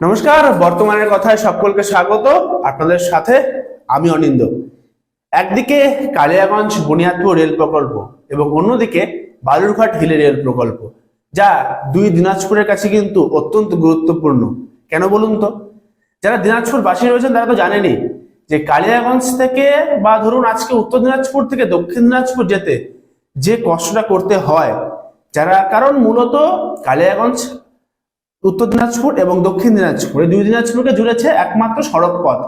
নমস্কার, বর্তমানের কথায় সকলকে স্বাগত। আপনাদের সাথে আমি অনিন্দ একদিকে কালিয়াগঞ্জ বুনিয়াদপুর রেল প্রকল্প এবং অন্যদিকে বালুরঘাট হিলে রেল প্রকল্প, যা দুই দিনাজপুরের কাছে কিন্তু অত্যন্ত গুরুত্বপূর্ণ। কেন বলুন তো? যারা দিনাজপুর বাসী রয়েছেন তারা তো জানেনই যে কালিয়াগঞ্জ থেকে বা ধরুন আজকে উত্তর দিনাজপুর থেকে দক্ষিণ দিনাজপুর যেতে যে কষ্টটা করতে হয়, যারা কারণ মূলত কালিয়াগঞ্জ উত্তর দিনাজপুর এবং দক্ষিণ দিনাজপুর। এই দুই দিনাজপুরকে জুড়েছে একমাত্র সড়ক পথ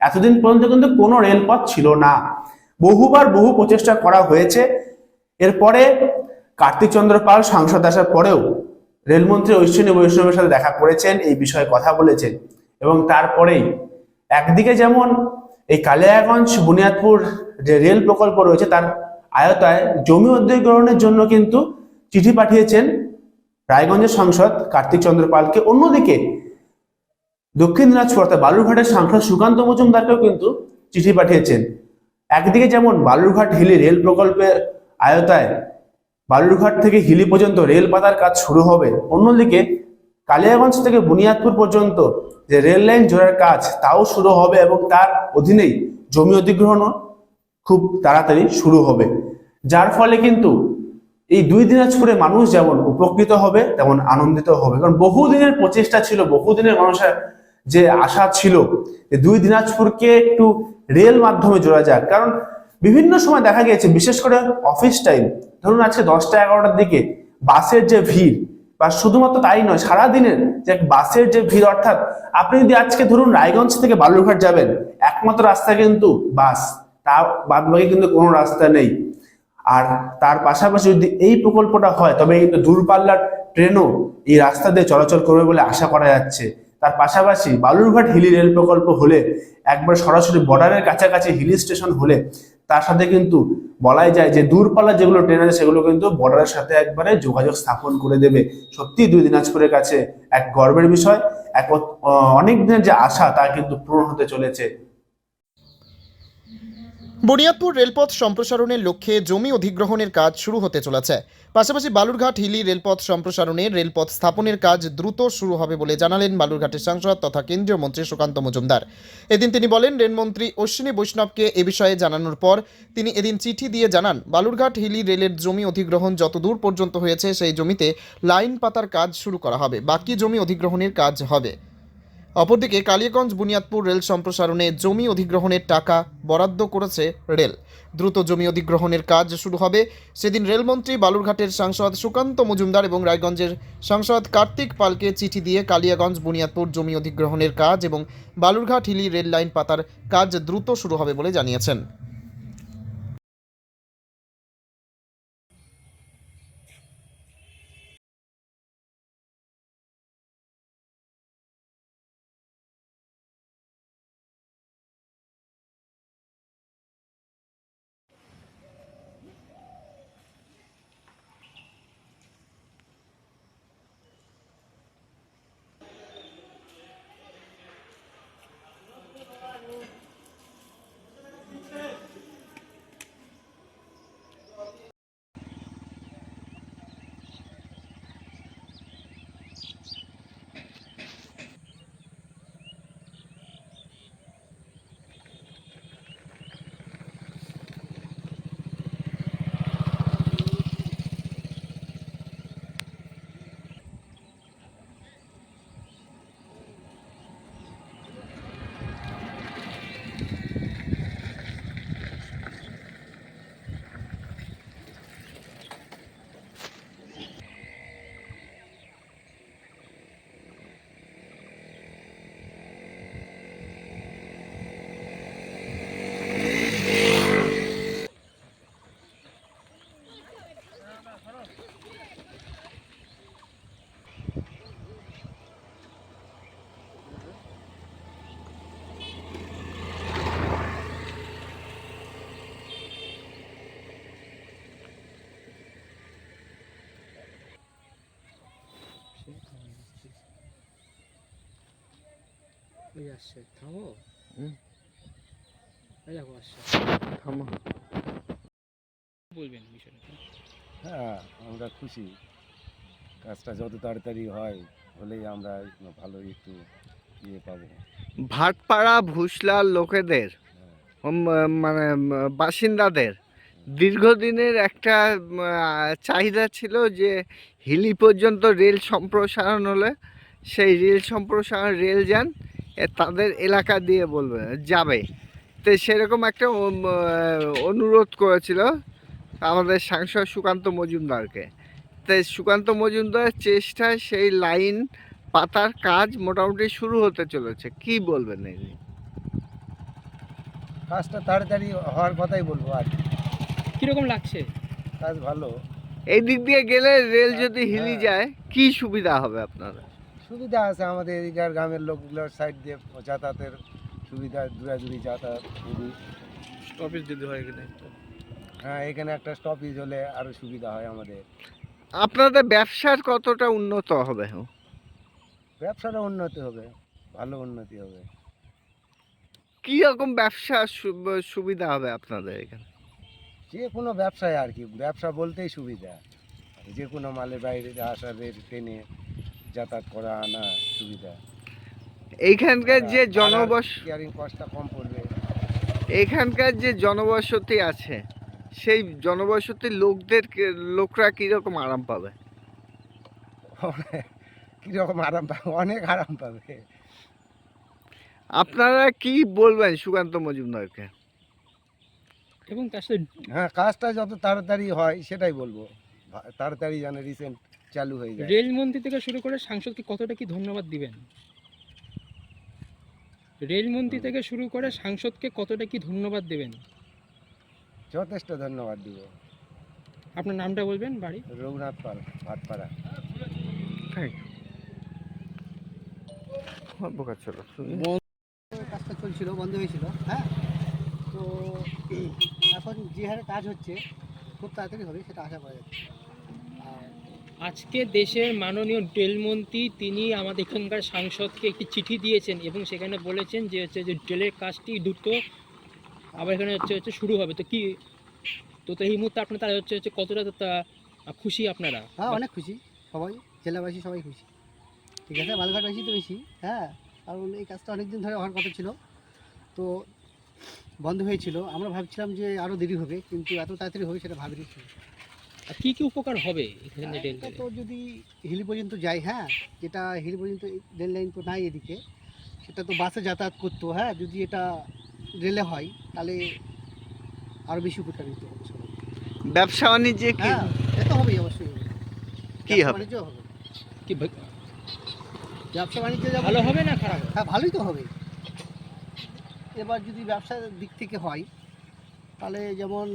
এতদিন পর্যন্ত কিন্তু কোনো রেলপথ ছিল না। বহুবার বহু প্রচেষ্টা করা হয়েছে। এরপরে কার্তিক চন্দ্র পাল সাংসদ আসার পরেও রেলমন্ত্রী ঐশ্বিনী বৈষ্ণবের সাথে দেখা করেছেন, এই বিষয়ে কথা বলেছেন এবং তারপরেই একদিকে যেমন এই কালিয়াগঞ্জ, বুনিয়াদপুর যে রেল প্রকল্প রয়েছে, তার আয়তায় জমি অধিগ্রহণের জন্য কিন্তু চিঠি পাঠিয়েছেন রায়গঞ্জের সাংসদ কার্তিক চন্দ্র পালকে। অন্যদিকে, দক্ষিণ দিনাজপুর অর্থাৎ বালুরঘাটের সাংসদ সুকান্ত মজুমদারকেও কিন্তু চিঠি পাঠিয়েছেন। একদিকে যেমন বালুরঘাট হিলি রেল প্রকল্পের আয়তায় বালুরঘাট থেকে হিলি পর্যন্ত রেল পাতার কাজ শুরু হবে, অন্যদিকে কালিয়াগঞ্জ থেকে বুনিয়াদপুর পর্যন্ত যে রেল লাইন জোড়ার কাজ তাও শুরু হবে এবং তার অধীনেই জমি অধিগ্রহণও খুব তাড়াতাড়ি শুরু হবে। যার ফলে কিন্তু এই দুই দিনাজপুরে মানুষ যেমন উপকৃত হবে, তেমন আনন্দিত হবে। কারণ বহুদিনের প্রচেষ্টা ছিল বহুদিনের মানুষের যে আশা ছিল, যে দুই দিনাজপুরকে একটু রেল মাধ্যমে জোড়া যাক। কারণ বিভিন্ন সময় দেখা গিয়েছে, বিশেষ করে অফিস টাইম। ধরুন আজকে দশটা এগারোটার দিকে বাসের যে ভিড়, বা শুধুমাত্র তাই নয়, সারাদিনের যে বাসের যে ভিড়, অর্থাৎ আপনি যদি আজকে ধরুন রায়গঞ্জ থেকে বালুরঘাট যাবেন, একমাত্র রাস্তা কিন্তু বাস, তা বাদ বাকি কিন্তু কোনো রাস্তা নেই। আর তার পাশাপাশি যদি এই প্রকল্পটা হয়, তবে কিন্তু দূরপাল্লার ট্রেনও এই রাস্তা দিয়ে চলাচল করবে বলে আশা করা যাচ্ছে। তার পাশাপাশি বালুরঘাট হিলি রেল প্রকল্প হলে, একবার সরাসরি বর্ডারের কাছাকাছি হিলি স্টেশন হলে, তার সাথে কিন্তু বলাই যায় যে দূরপাল্লা যেগুলো ট্রেন আছে, সেগুলো কিন্তু বর্ডারের সাথে একবারে যোগাযোগ স্থাপন করে দেবে। সত্যি দুই দিনাজপুরের কাছে এক গর্বের বিষয়। এক অনেক দিনের যে আশা, তা কিন্তু পূরণ হতে চলেছে। বুনিয়াদপুর রেলপথ সম্প্রসারণের লক্ষ্যে জমি অধিগ্রহণের কাজ শুরু হতে চলেছে। পাশাপাশি বালুরঘাট হিলি রেলপথ সম্প্রসারণে রেলপথ স্থাপনের কাজ দ্রুত শুরু হবে বলে জানালেন বালুরঘাটের সাংসদ তথা কেন্দ্রীয় মন্ত্রী সুকান্ত মজুমদার। এদিন তিনি বলেন, রেলমন্ত্রী অশ্বিনী বৈষ্ণবকে এ বিষয়ে জানানোর পর তিনি এদিন চিঠি দিয়ে জানান, বালুরঘাট হিলি রেলের জমি অধিগ্রহণ যত দূর পর্যন্ত হয়েছে সেই জমিতে লাইন পাতার কাজ শুরু করা হবে, বাকি জমি অধিগ্রহণের কাজ হবে। অপরদিকে কালিয়াগঞ্জ বুনিয়াদপুর রেল সম্প্রসারণে জমি অধিগ্রহণের টাকা বরাদ্দ করেছে রেল। দ্রুত জমি অধিগ্রহণের কাজ শুরু হবে। সেদিন রেলমন্ত্রী বালুরঘাটের সাংসদ সুকান্ত মজুমদার এবং রায়গঞ্জের সাংসদ কার্তিক পালকে চিঠি দিয়ে কালিয়াগঞ্জ বুনিয়াদপুর জমি অধিগ্রহণের কাজ এবং বালুরঘাট হিলি রেল লাইন পাতার কাজ দ্রুত শুরু হবে বলে জানিয়েছেন। ওই আসছে থামো। এই দেখো আসছে। বলবেন বিষয়টা। হ্যাঁ আমরা খুশি। কাজটা যত তাড়াতাড়ি হয় হলেই আমরা ভালো একটু ইয়ে পাবো। ভাটপাড়া ভুসলার লোকেদের মানে বাসিন্দাদের দীর্ঘদিনের একটা চাহিদা ছিল যে হিলি পর্যন্ত রেল সম্প্রসারণ হলে সেই রেল সম্প্রসারণ রেল যান তাদের এলাকা দিয়ে বলবে যাবে। তো সেরকম একটা অনুরোধ করেছিল আমাদের সাংসদ সুকান্ত মজুমদারকে। তাই সুকান্ত মজুমদারের চেষ্টায় সেই লাইন পাতার কাজ মোটামুটি শুরু হতে চলেছে। কি বলবেন এই কাজটা তাড়াতাড়ি হওয়ার কথাই বলব আর কি। কীরকম লাগছে? কাজ ভালো। এই দিক দিয়ে গেলে রেল যদি হ্যাঁ। হিলি যায় কি সুবিধা হবে আপনার সুবিধা আছে আমাদের এদিকার গ্রামের লোকগুলোর সাইড দিয়ে যাতায়াতের সুবিধা দূরাদূরি যাতায়াত খুবই। স্টপেজ যদি হয় এখানে হ্যাঁ এখানে একটা স্টপেজ হলে আরও সুবিধা হয় আমাদের। আপনাদের ব্যবসার কতটা উন্নত হবে? ব্যবসারও উন্নতি হবে ভালো উন্নতি হবে। কি রকম ব্যবসা সুবিধা হবে আপনাদের এখানে? যে কোনো ব্যবসায় আর কি ব্যবসা বলতেই সুবিধা। যে কোনো মালের বাইরে আসা রেল ট্রেনে যাতায়াত করা আনা সুবিধা। এইখানকার যে জনবস কেয়ারিং কস্টটা কম পড়বে। এখানকার যে জনবসতি আছে সেই জনবসতি লোকদের লোকরা কীরকম আরাম পাবে? কীরকম আরাম পাবে? অনেক আরাম পাবে। আপনারা কি বলবেন সুকান্ত মজুমদারকে? এবং তার হ্যাঁ কাজটা যত তাড়াতাড়ি হয় সেটাই বলব। তাড়াতাড়ি জানে রিসেন্ট চালু হয়ে যায়। রেলমন্ত্রী থেকে শুরু করে সাংসদকে কতটা কি ধন্যবাদ দিবেন? রেলমন্ত্রী থেকে শুরু করে সাংসদকে কতটা কি ধন্যবাদ দেবেন? যথেষ্ট ধন্যবাদ দিব। আপনার নামটা বলবেন বাড়ি? রঘুনাথ পাল ভাটপাড়া। বোকা চলো কাজটা চলছিল বন্ধ হয়েছিল হ্যাঁ? তো এখন যে হারে কাজ হচ্ছে খুব তাড়াতাড়ি হবে সেটা আশা করা যাচ্ছে। আজকে দেশের মাননীয় রেলমন্ত্রী তিনি আমাদের এখানকার সাংসদকে একটি চিঠি দিয়েছেন এবং সেখানে বলেছেন যে হচ্ছে যে রেলের কাজটি দ্রুত আবার এখানে হচ্ছে হচ্ছে শুরু হবে। তো কি, তো এই মুহূর্তে আপনার তারা হচ্ছে হচ্ছে কতটা খুশি আপনারা? হ্যাঁ অনেক খুশি, সবাই, জেলাবাসী সবাই খুশি। ঠিক আছে বালঘাটবাসী তো বেশি হ্যাঁ? কারণ এই কাজটা অনেক দিন ধরে হওয়ার কথা ছিল। তো বন্ধ হয়েছিল। আমরা ভাবছিলাম যে আরও দেরি হবে, কিন্তু এত তাড়াতাড়ি হবে সেটা ভাবিনি। আর কি কি উপকার হবে এখানে এটা তো যদি হিলি পর্যন্ত যাই হ্যাঁ যেটা হিলি পর্যন্ত রেল লাইন তো নাই এদিকে সেটা তো বাসে যাতায়াত করতো হ্যাঁ যদি এটা রেলে হয় তাহলে আরও বেশি উপকারিত হবে। ব্যবসা বাণিজ্যে কি হ্যাঁ এটা তো হবেই অবশ্যই হবে। কি ব্যবসা হবে? বাণিজ্য হবে কি ব্যবসা বাণিজ্য ভালো হবে না খারাপ হবে হ্যাঁ ভালোই তো হবে এবার যদি ব্যবসার দিক থেকে হয় তাহলে যেমন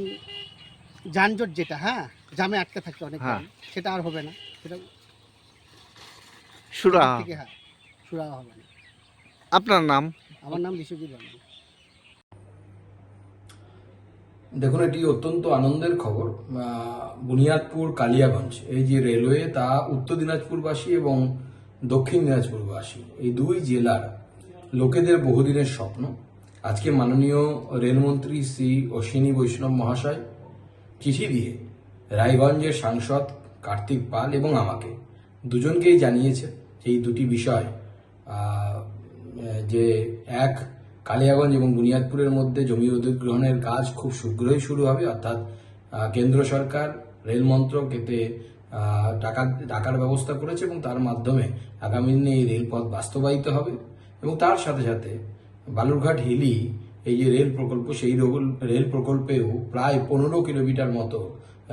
যানজট যেটা হ্যাঁ জামে আটকে থাকে অনেক হ্যাঁ। সেটা আর হবে না। সেটা সুরা। থেকে হ্যাঁ সুরা হবে না। আপনার নাম? আমার নাম বিশ্বজিৎ বর্মন। দেখুন এটি অত্যন্ত আনন্দের খবর। আহ, বুনিয়াদপুর কালিয়াগঞ্জ। এই যে রেলওয়ে তা উত্তর দিনাজপুরবাসী এবং দক্ষিণ দিনাজপুরবাসী। এই দুই জেলার লোকেদের বহুদিনের স্বপ্ন। আজকে মাননীয় রেলমন্ত্রী শ্রী অশ্বিনী বৈষ্ণব মহাশয় চিঠি দিয়ে রায়গঞ্জের সাংসদ কার্তিক পাল এবং আমাকে। দুজনকেই জানিয়েছে এই দুটি বিষয় যে এক, কালিয়াগঞ্জ এবং বুনিয়াদপুরের মধ্যে জমি অধিগ্রহণের কাজ খুব শীঘ্রই শুরু হবে, অর্থাৎ কেন্দ্র সরকার, রেল মন্ত্রক এতে টাকা, টাকার ব্যবস্থা করেছে এবং তার মাধ্যমে আগামী দিনে এই রেলপথ বাস্তবায়িত হবে এবং তার সাথে সাথে বালুরঘাট হিলি, এই যে রেল প্রকল্প, সেই রেল প্রকল্পেও প্রায় পনেরো কিলোমিটার মতো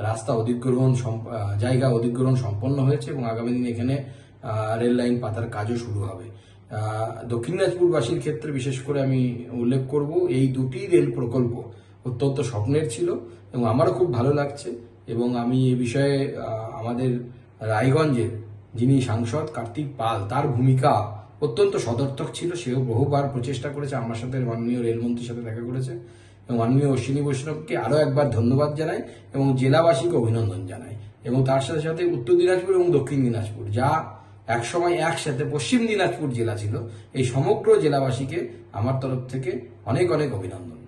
রাস্তা অধিগ্রহণ জায়গা অধিগ্রহণ সম্পন্ন হয়েছে এবং আগামী দিনে এখানে রেল লাইন পাতার কাজও শুরু হবে। দক্ষিণ দিনাজপুরবাসীর ক্ষেত্রে বিশেষ করে আমি উল্লেখ করব, এই দুটি রেল প্রকল্প অত্যন্ত স্বপ্নের ছিল এবং আমারও খুব ভালো লাগছে এবং আমি এ বিষয়ে আমাদের রায়গঞ্জের যিনি সাংসদ কার্তিক পাল, তার ভূমিকা অত্যন্ত সদর্থক ছিল। সেও বহুবার প্রচেষ্টা করেছে, আমার সাথে মাননীয় রেলমন্ত্রীর সাথে দেখা করেছে। এবং মাননীয় অশ্বিনী বৈষ্ণবকে আরও একবার ধন্যবাদ জানাই এবং জেলাবাসীকে অভিনন্দন জানাই। এবং তার সাথে সাথে উত্তর দিনাজপুর এবং দক্ষিণ দিনাজপুর, যা একসময় একসাথে পশ্চিম দিনাজপুর জেলা ছিল, এই সমগ্র জেলাবাসীকে আমার তরফ থেকে অনেক অনেক অভিনন্দন।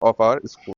Of our school.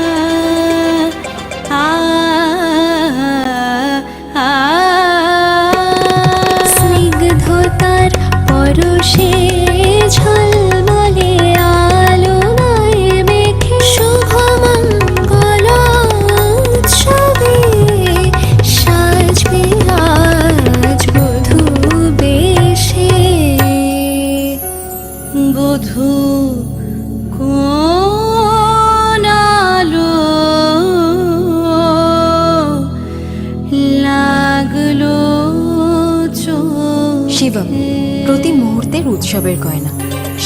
পরশে ঝলমলে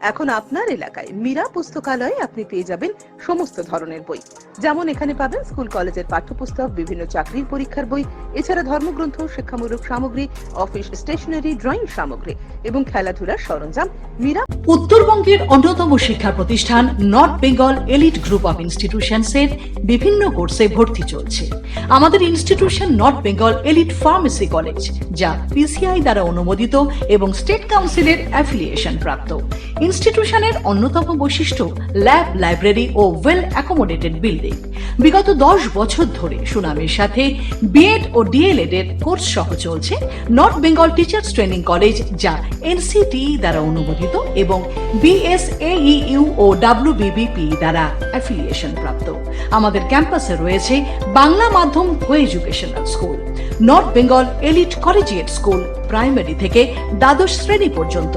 এখন আপনার এলাকায় মীরা পুস্তকালয়ে আপনি পেয়ে যাবেন সমস্ত ধরনের বই। যেমন এখানে পাবেন স্কুল, কলেজের পাঠ্যপুস্তক, বিভিন্ন চাকরির পরীক্ষার বই, এছাড়া ধর্মগ্রন্থ, শিক্ষামূলক সামগ্রী, অফিস স্টেশনারি, ড্রয়িং সামগ্রী এবং খেলাধুলার সরঞ্জাম। মীরা উত্তরবঙ্গের অন্যতম শিক্ষা প্রতিষ্ঠান North Bengal Elite group of institutions এর বিভিন্ন কোর্সে ভর্তি চলছে। আমাদের institution North Bengal Elite pharmacy college, যা পিসিআই দ্বারা অনুমোদিত এবং স্টেট কাউন্সিলের অ্যাফিলিয়েশন প্রাপ্ত। ইনস্টিটিউশনের অন্যতম বৈশিষ্ট্য ল্যাব লাইব্রেরি ও ওয়েল অ্যাকোমোডেটেড বিল্ডিং। বিগত দশ বছর ধরে সুনামের সাথে বিএড ও ডিএলএড এর কোর্স সহ চলছে North Bengal teachers training college, যা এনসিটি দ্বারা অনুমোদিত এবং বিএসএইউ ও ডাব্লিউবিবিপি দ্বারা অ্যাফিলিয়েশন প্রাপ্ত। আমাদের ক্যাম্পাসে রয়েছে বাংলা মাধ্যম co educational school. North Bengal Elite collegiate school, primary থেকে দ্বাদশ শ্রেণি পর্যন্ত।